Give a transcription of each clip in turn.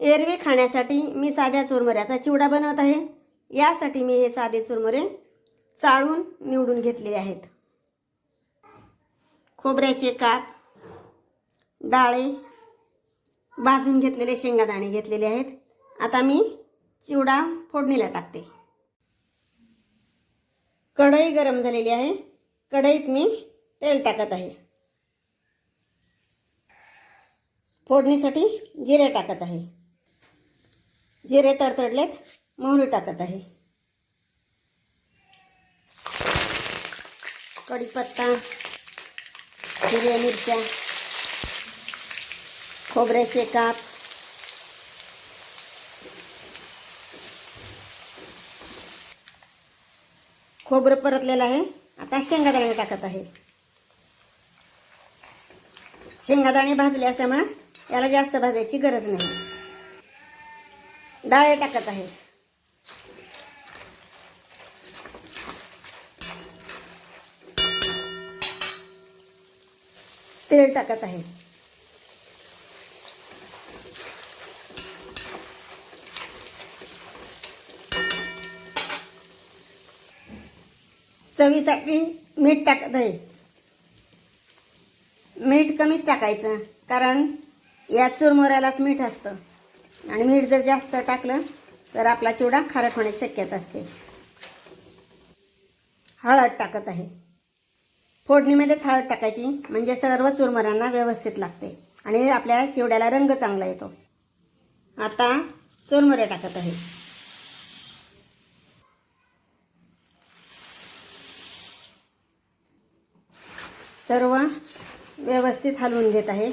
एरवी खाण्यासाठी मी साध्या चुरमुऱ्याचा चिवडा बनवत आहे. यासाठी मी हे साधे चुरमुरे चाळून निवडून घेतलेले आहेत. खोबऱ्याचे काप डाळे भाजून घेतलेले शेंगादाणे घेतलेले आहेत. आता मी चिवडा फोडणीला टाकते. कढई गरम झालेली आहे. कढईत मी तेल टाकत आहे. फोडणीसाठी जिरे टाकत आहे. जिरे तडतडलेत मोहरी टाकत आहे. कढीपत्ता हिरव्या मिरच्या खोबऱ्याचे काप खोबरं परतलेलं आहे. आता शेंगादाणे टाकत आहे. शेंगादाणे भाजले असल्यामुळं याला जास्त भाजायची गरज नाही. डाळ टाकत आहे. तेल टाकत आहे. चवीसाठी मीठ टाकत आहे. मीठ कमीच टाकायचं कारण या चुरमुऱ्यालाच मीठ असतं. आणि मीठ जर जास्त टाकलं तर आपला चिवडा खारट होण्याची शक्यता असते. हळद टाकत आहे. फोडणीमध्येच हळद टाकायची म्हणजे सर्व चुरमुऱ्यांना व्यवस्थित लागते आणि आपल्या चिवड्याला रंग चांगला येतो. आता चुरमुरे टाकत आहे. सर्व व्यवस्थित हलवून घेत आहे.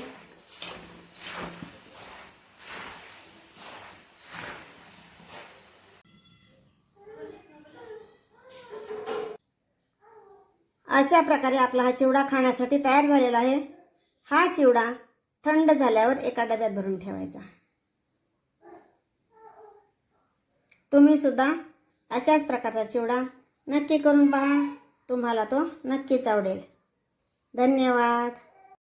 अशा प्रकारे आपला हा चिवडा खाण्यासाठी तयार झालेला आहे. हा चिवडा थंड झाल्यावर एका डब्यात भरून ठेवायचा. तुम्ही सुद्धा अशाच प्रकारचा चिवडा नक्की करून पहा. तुम्हाला तो नक्कीच आवडेल. धन्यवाद.